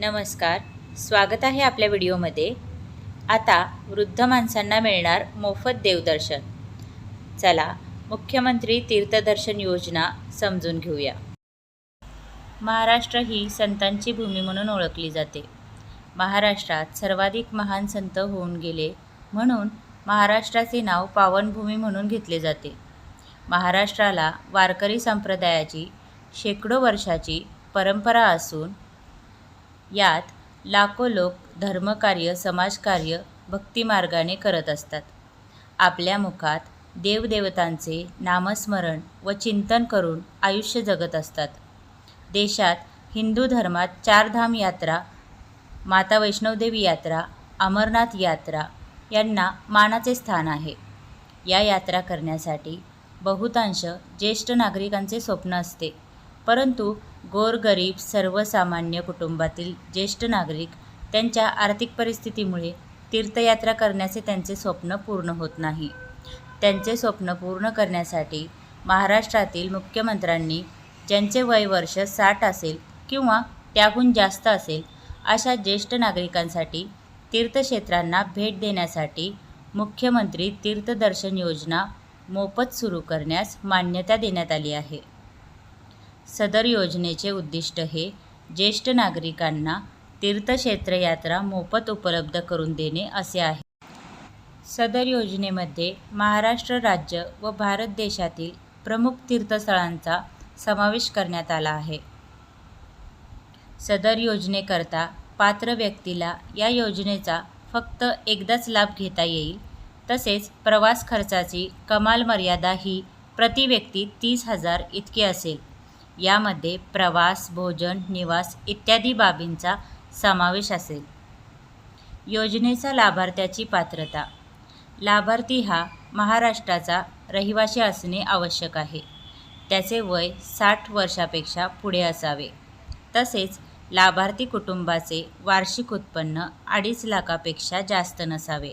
नमस्कार. स्वागत आहे आपल्या व्हिडिओमध्ये. आता वृद्ध माणसांना मिळणार मोफत देवदर्शन. चला मुख्यमंत्री तीर्थदर्शन योजना समजून घेऊया. महाराष्ट्र ही संतांची भूमी म्हणून ओळखली जाते. महाराष्ट्रात सर्वाधिक महान संत होऊन गेले म्हणून महाराष्ट्राचे नाव पावनभूमी म्हणून घेतले जाते. महाराष्ट्राला वारकरी संप्रदायाची शेकडो वर्षाची परंपरा असून यात लाखो लोक धर्मकार्य समाजकार्य भक्तिमार्गाने करत असतात. आपल्या मुखात देवदेवतांचे नामस्मरण व चिंतन करून आयुष्य जगत असतात. देशात हिंदू धर्मात चारधाम यात्रा माता वैष्णवदेवी यात्रा अमरनाथ यात्रा यांना मानाचे स्थान आहे. या यात्रा करण्यासाठी बहुतांश ज्येष्ठ नागरिकांचे स्वप्न असते. परंतु गोरगरीब सर्वसामान्य कुटुंबातील ज्येष्ठ नागरिक त्यांच्या आर्थिक परिस्थितीमुळे तीर्थयात्रा करण्याचे त्यांचे स्वप्न पूर्ण होत नाही. त्यांचे स्वप्न पूर्ण करण्यासाठी महाराष्ट्रातील मुख्यमंत्र्यांनी ज्यांचे वय वर्ष साठ असेल किंवा त्याहून जास्त असेल अशा ज्येष्ठ नागरिकांसाठी तीर्थक्षेत्रांना भेट देण्यासाठी मुख्यमंत्री तीर्थदर्शन योजना मोफत सुरू करण्यास मान्यता देण्यात आली आहे. सदर योजनेचे उद्दिष्ट हे ज्येष्ठ नागरिकांना तीर्थक्षेत्र यात्रा मोफत उपलब्ध करून देणे असे आहे. सदर योजनेमध्ये महाराष्ट्र राज्य व भारत देशातील प्रमुख तीर्थस्थळांचा समावेश करण्यात आला आहे. सदर योजनेकरता पात्र व्यक्तीला या योजनेचा फक्त एकदाच लाभ घेता येईल तसेच प्रवास खर्चाची कमाल मर्यादा ही प्रति व्यक्ती तीस हजार इतकी असेल. यामध्ये प्रवास भोजन निवास इत्यादी बाबींचा समावेश असेल. योजनेचा लाभार्थ्याची पात्रता. लाभार्थी हा महाराष्ट्राचा रहिवासी असणे आवश्यक आहे. त्याचे वय साठ वर्षापेक्षा पुढे असावे. तसेच लाभार्थी कुटुंबाचे वार्षिक उत्पन्न अडीच लाखापेक्षा जास्त नसावे.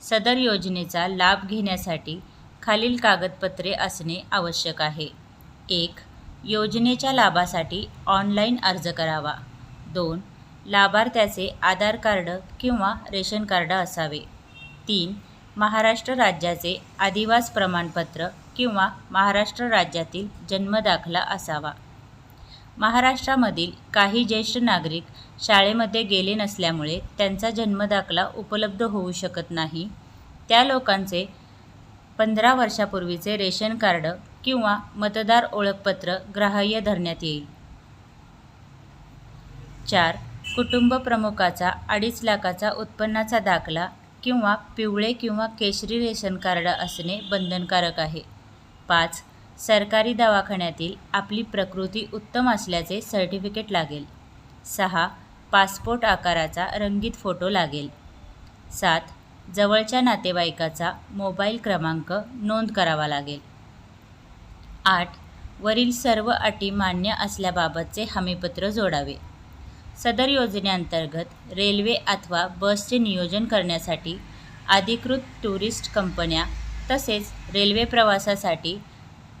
सदर योजनेचा लाभ घेण्यासाठी खालील कागदपत्रे असणे आवश्यक आहे. एक योजनेच्या लाभासाठी ऑनलाईन अर्ज करावा. दोन लाभार्थ्याचे आधार कार्ड किंवा रेशन कार्ड असावे. तीन महाराष्ट्र राज्याचे आदिवास प्रमाणपत्र किंवा महाराष्ट्र राज्यातील जन्मदाखला असावा. महाराष्ट्रामधील काही ज्येष्ठ नागरिक शाळेमध्ये गेले नसल्यामुळे त्यांचा जन्मदाखला उपलब्ध होऊ शकत नाही. त्या लोकांचे पंधरा वर्षापूर्वीचे रेशन कार्ड किंवा मतदार ओळखपत्र ग्राह्य धरण्यात येईल. चार कुटुंब प्रमुखाचा अडीच लाखाचा उत्पन्नाचा दाखला किंवा पिवळे किंवा केशरी रेशन कार्ड असणे बंधनकारक आहे. पाच सरकारी दवाखान्यातील आपली प्रकृती उत्तम असल्याचे सर्टिफिकेट लागेल. सहा पासपोर्ट आकाराचा रंगीत फोटो लागेल. सात जवळच्या नातेवाईकाचा मोबाईल क्रमांक नोंद करावा लागेल. आठ. वरील सर्व अटी मान्य असल्याबाबतचे हमीपत्र जोडावे. सदर योजनेअंतर्गत रेल्वे अथवा बसचे नियोजन करण्यासाठी अधिकृत टुरिस्ट कंपन्या तसेच रेल्वे प्रवासासाठी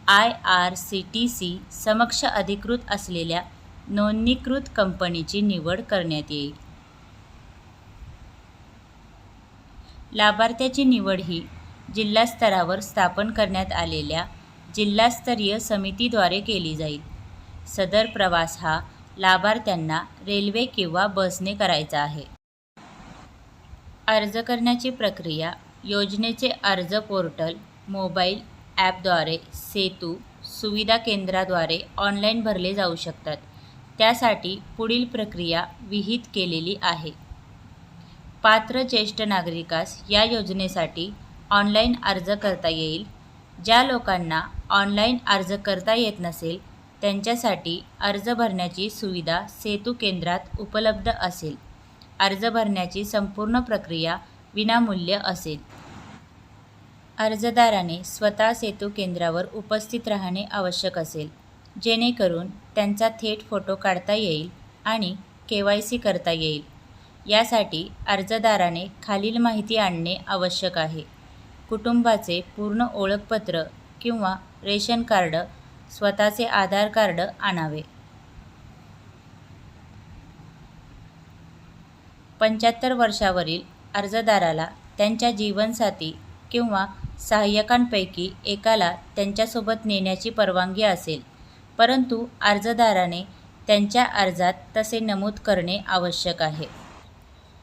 I R C T C समक्ष अधिकृत असलेल्या नोंदणीकृत कंपनीची निवड करण्यात येईल. लाभार्थ्याची निवड ही जिल्हास्तरावर स्थापन करण्यात आलेल्या जिल्हास्तरीय समितीद्वारे केली जाईल. सदर प्रवास हा लाभार्थ्यांना रेल्वे किंवा बसने करायचा आहे. अर्ज करण्याची प्रक्रिया योजनेचे अर्ज पोर्टल मोबाईल ॲपद्वारे सेतू सुविधा केंद्राद्वारे ऑनलाईन भरले जाऊ शकतात. त्यासाठी पुढील प्रक्रिया विहित केलेली आहे. पात्र ज्येष्ठ नागरिकास या योजनेसाठी ऑनलाईन अर्ज करता येईल. ज्या लोकांना ऑनलाईन अर्ज करता येत नसेल त्यांच्यासाठी अर्ज भरण्याची सुविधा सेतू केंद्रात उपलब्ध असेल. अर्ज भरण्याची संपूर्ण प्रक्रिया विनामूल्य असेल. अर्जदाराने स्वतः सेतू केंद्रावर उपस्थित राहणे आवश्यक असेल जेणेकरून त्यांचा थेट फोटो काढता येईल आणि के वाय सी करता येईल. यासाठी अर्जदाराने खालील माहिती आणणे आवश्यक आहे. कुटुंबाचे पूर्ण ओळखपत्र किंवा रेशन कार्ड स्वतःचे आधार कार्ड आणावे. पंच्याहत्तर वर्षावरील अर्जदाराला त्यांच्या जीवनसाथी किंवा सहाय्यकांपैकी एकाला त्यांच्यासोबत नेण्याची परवानगी असेल परंतु अर्जदाराने त्यांच्या अर्जात तसे नमूद करणे आवश्यक आहे.